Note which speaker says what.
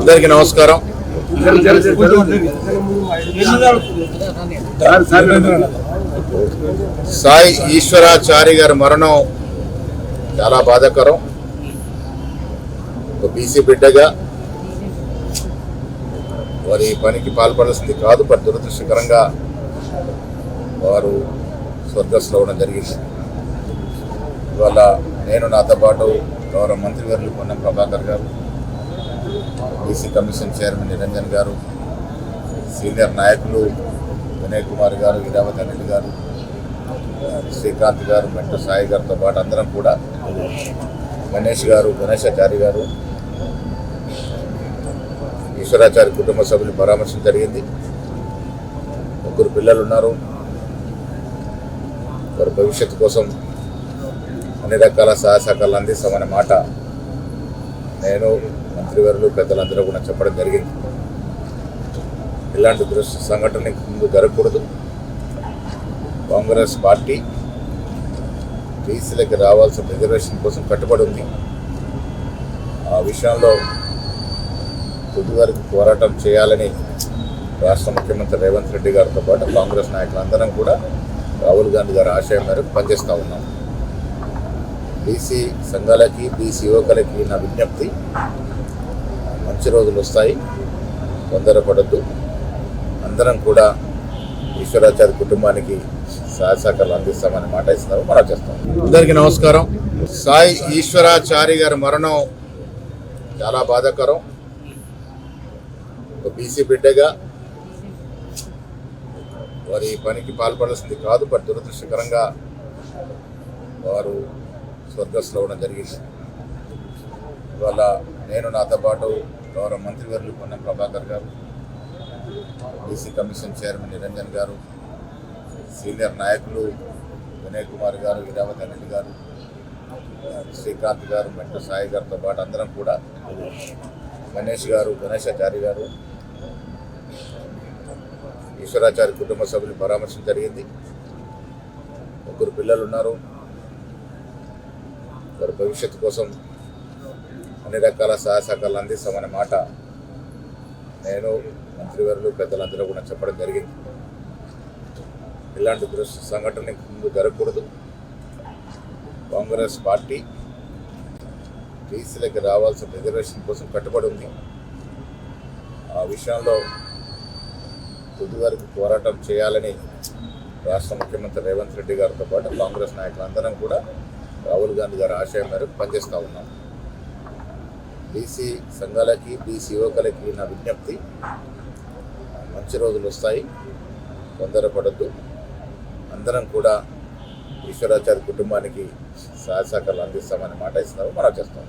Speaker 1: అందరికీ నమస్కారం. సాయి ఈశ్వరాచారి గారి మరణం చాలా బాధాకరం. ఒక బీసీ బిడ్డగా వారి పనికి పాల్పడాల్సింది కాదు బట్ దురదృష్టకరంగా వారు స్వర్గస్థులు అవ్వడం జరిగింది. ఇవాళ నేను నాతో పాటు గౌరవ మంత్రి గారు పొన్నం ప్రభాకర్ గారు బీసీ కమిషన్ చైర్మన్ నిరంజన్ గారు సీనియర్ నాయకులు వినయ్ కుమార్ గారు ఇరావతి రెడ్డి గారు శ్రీకాంత్ గారు మెంటు సాయి గారితో పాటు అందరం కూడా గణేష్ గారు గణేశాచారి గారు ఈశ్వరాచారి కుటుంబ సభ్యులు పరామర్శం జరిగింది. ముగ్గురు పిల్లలు ఉన్నారు. వారి భవిష్యత్తు కోసం అన్ని రకాల సహాయ సహకారాలు అందిస్తామనే మాట నేను మంత్రివర్యులు పెద్దలందరూ కూడా చెప్పడం జరిగింది. ఇలాంటి దృశ్య సంఘటన ముందు జరగకూడదు. కాంగ్రెస్ పార్టీ బీసీలకు రావాల్సిన రిజర్వేషన్ కోసం కట్టుబడి ఉంది. ఆ విషయంలో తుది వరకు పోరాటం చేయాలని రాష్ట్ర ముఖ్యమంత్రి రేవంత్ రెడ్డి గారితో పాటు కాంగ్రెస్ నాయకులందరం కూడా రాహుల్ గాంధీ గారి ఆశయం మేరకు పనిచేస్తూ ఉన్నాం. బీసీ సంఘాలకి బీసీ యువకులకి నా విజ్ఞప్తి మంచి రోజులు వస్తాయి. తొందరపడద్దు. అందరం కూడా ఈశ్వరాచార్య కుటుంబానికి సహాయ సహకారాలు అందిస్తామని మాట ఇస్తున్నారు మనం చేస్తాం. అందరికీ నమస్కారం. సాయి ఈశ్వరాచారి గారి మరణం చాలా బాధాకరం. ఒక బీసీ బిడ్డగా వారి పనికి పాల్పడాల్సింది కాదు బట్ దురదృష్టకరంగా వారు స్వర్గస్థులు అవ్వడం జరిగింది. ఇవాళ నేను నాతో పాటు గౌరవ మంత్రివర్యులు పొన్న ప్రభాకర్ గారు బీసీ కమిషన్ చైర్మన్ నిరంజన్ గారు సీనియర్ నాయకులు వినయ్ కుమార్ గారు ఇరావతి రెడ్డి గారు శ్రీకాంత్ గారు మెట్ట సాయి గారితో పాటు అందరం కూడా గణేష్ గారు గణేశాచారి గారు ఈశ్వరాచారి కుటుంబ సభ్యులు పరామర్శం జరిగింది. ముగ్గురు పిల్లలు ఉన్నారు. వారి భవిష్యత్తు కోసం అన్ని రకాల సహాయ సహకారాలు అందిస్తామనే మాట నేను మంత్రివర్యులు పెద్దలందరూ కూడా చెప్పడం జరిగింది. ఇలాంటి దృశ్య సంఘటన ముందు జరగకూడదు. కాంగ్రెస్ పార్టీ బీసీలకి రావాల్సిన రిజర్వేషన్ కోసం కట్టుబడి ఉంది. ఆ విషయంలో తుది వరకు పోరాటం చేయాలని రాష్ట్ర ముఖ్యమంత్రి రేవంత్ రెడ్డి గారితో పాటు కాంగ్రెస్ నాయకులందరం కూడా రాహుల్ గాంధీ గారి ఆశయం మేరకు పనిచేస్తూ ఉన్నాం. బీసీ సంఘాలకి బీసీ యువకులకి నా విజ్ఞప్తి. మంచి రోజులు వస్తాయి. తొందరపడద్దు. అందరం కూడా ఈశ్వరాచార్య కుటుంబానికి సహాయ సహకారాలు అందిస్తామని మాట ఇస్తున్నారు మనం చేస్తాం.